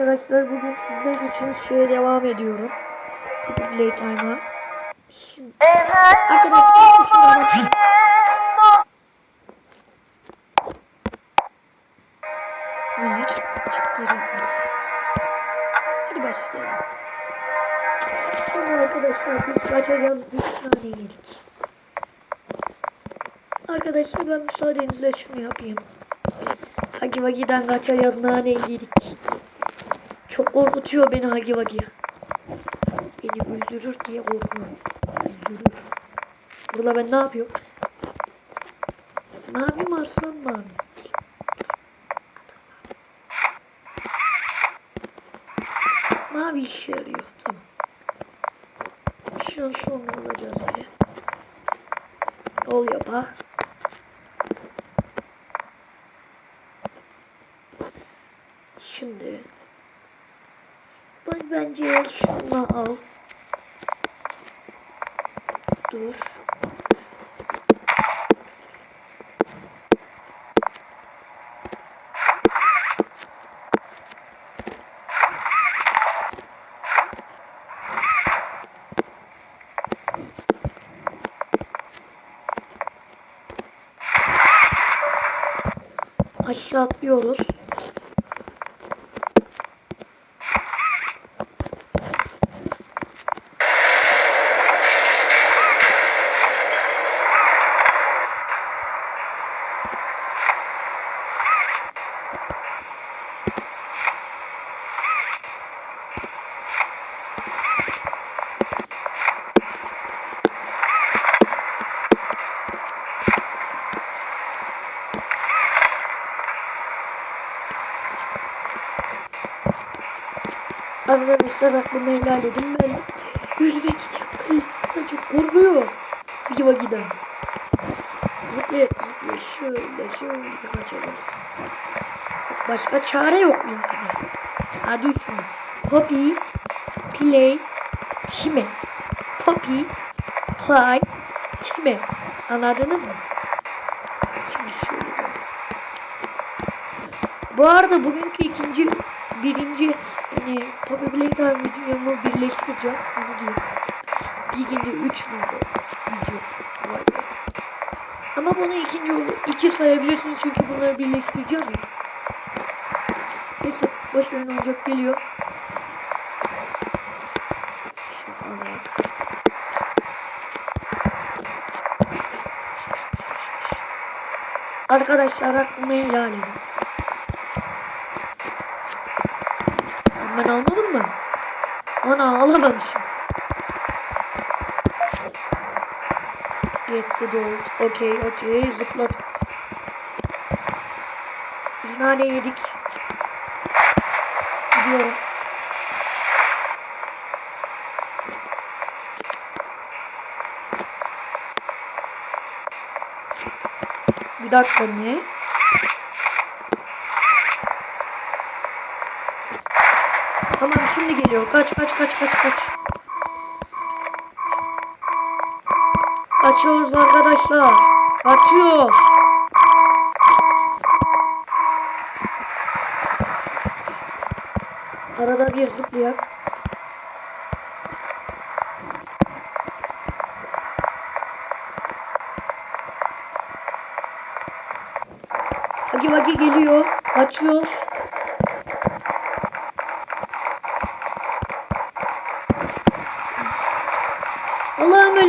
Arkadaşlar bugün sizler için şeye devam ediyorum. Puppy Playtime'a. Şimdi arkadaşlar şuna bakın. Niye çık çık yapmaz. Hadi başlayalım. Şimdi arkadaşlar biz açacağız bir tane yedik. Arkadaşlar ben müsaadenizle şunu yapayım. Hagi Vagi'den kaçacağız nane yedik. Çok korkutuyor beni Hagi Vagi. Beni öldürür diye korkuyorum. Öldürür. Burada ben ne yapıyorum? Ne yapayım Arslan Mavi? Mavi işe yarıyor. Tamam. Şunu sonra alacağız be. Ol yapar. Şimdi ben bence şunu al. Dur. Aşağı atlıyoruz. Arkadaşlar aklımı helal edin ben ölüme gideceğim. Ben çok korkuyor. Hadi bak gidelim. Zıplaya zıplaya şöyle şöyle kaçarız. Başka çare yok mu? Hadi üç mü? Poppy, play, time. Poppy, play, time. Anladınız mı? Bu arada bugünkü ikinci, birinci yani Poppy Playtime videomu birleştireceğim. Onu diyorum. Bir günde üç video video var. Ama bunu ikinci olur. iki sayabilirsiniz çünkü bunları birleştireceğim ya. Neyse verin oyuncak geliyor. Arkadaşlar aklımı helal edin. Ben almadım mı? Ana alamamışım. Yetti gold. Okey okey zıplar. Bir nane yedik. Gidiyorum. Bir dakika ne? Tamam şimdi geliyor. Kaç kaç kaç kaç kaç. Kaçıyoruz arkadaşlar. Kaçıyoruz. Arada bir zıplayak. Hagi Vagi geliyor. Kaçıyoruz.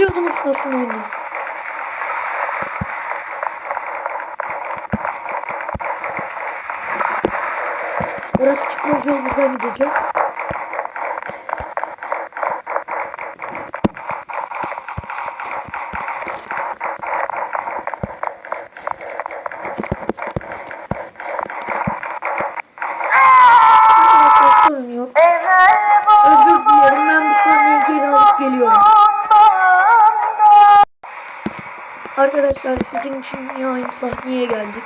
Allah'ım ölüyordum ısmasın oyunu. Orası çıkmaz yol buradan gideceğiz. Sizin için aynı sahneye geldik.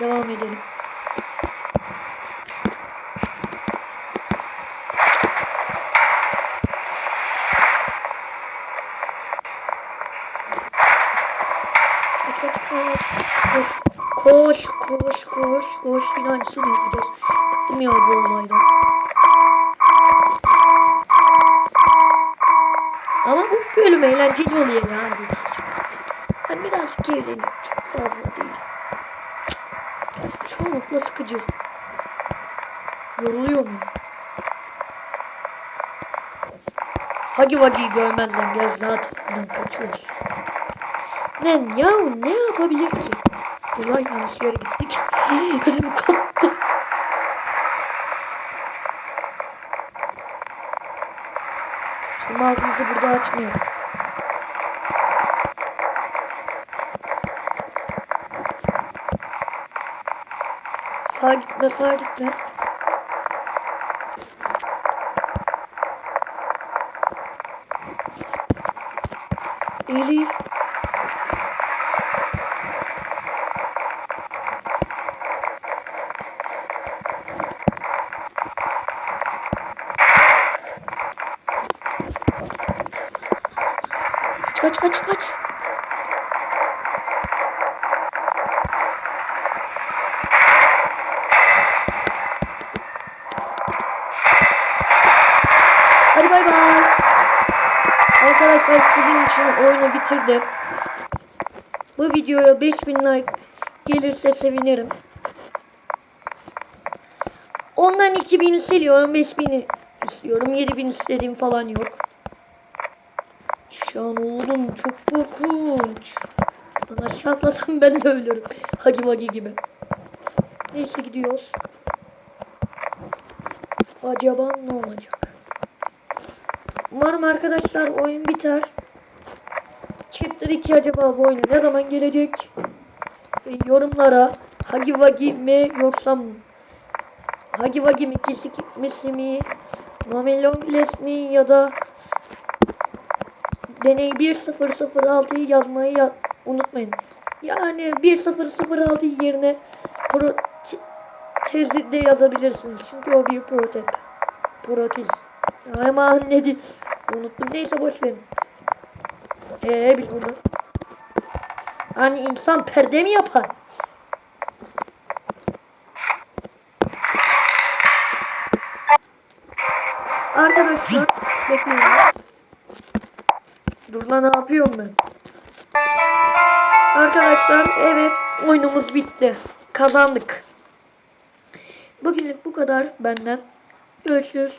Devam edelim. Koş koş koş koş. Yine aynısını yapacağız. sıkıldım ya bu olaydan. Ama bu bölüm eğlenceli oluyor yani. Ben birazcık gerildim. Çok fazla değil. Çoğunlukla sıkıcı. Yoruluyor mu? Hagi Vagi'yi görmezden gel zaten kaçıyoruz. Lan ya ne yapabilir ki? Ulan yanlış yere gittik. Ödüm koptu. Şimdi ağzımızı burada açmıyor. Sağa gitme sağa gitme. Eğil. Kaç kaç kaç kaç. Hadi bay bay. Arkadaşlar sizin için oyunu bitirdim. Bu videoya 5000 like gelirse sevinirim. Ondan 2000 siliyorum 5000 istiyorum 7000 istediğim falan yok. Şu an oğlum çok korkunç. Lan aşağı ben de ölürüm. Hagi Vagi gibi. Neyse gidiyoruz. Acaba ne olacak? Umarım arkadaşlar oyun biter. Chapter 2 acaba bu oyun ne zaman gelecek? Ve yorumlara Hagi Wagi mi yoksa Hagi Wagi mi kesik gitmesi mi Mami Longless mi ya da Deney 1006'yı yazmayı ya unutmayın. Yani 1006 yerine pro tezi de yazabilirsiniz. Çünkü o bir protep. Protez. Ama ne di- Unuttum. Neyse boş verin. Eee biz burada. Hani insan perde mi yapar? Arkadaşlar bekleyin. Dur lan ne yapıyorum ben? Arkadaşlar evet oyunumuz bitti. Kazandık. Bugünlük bu kadar benden. Görüşürüz.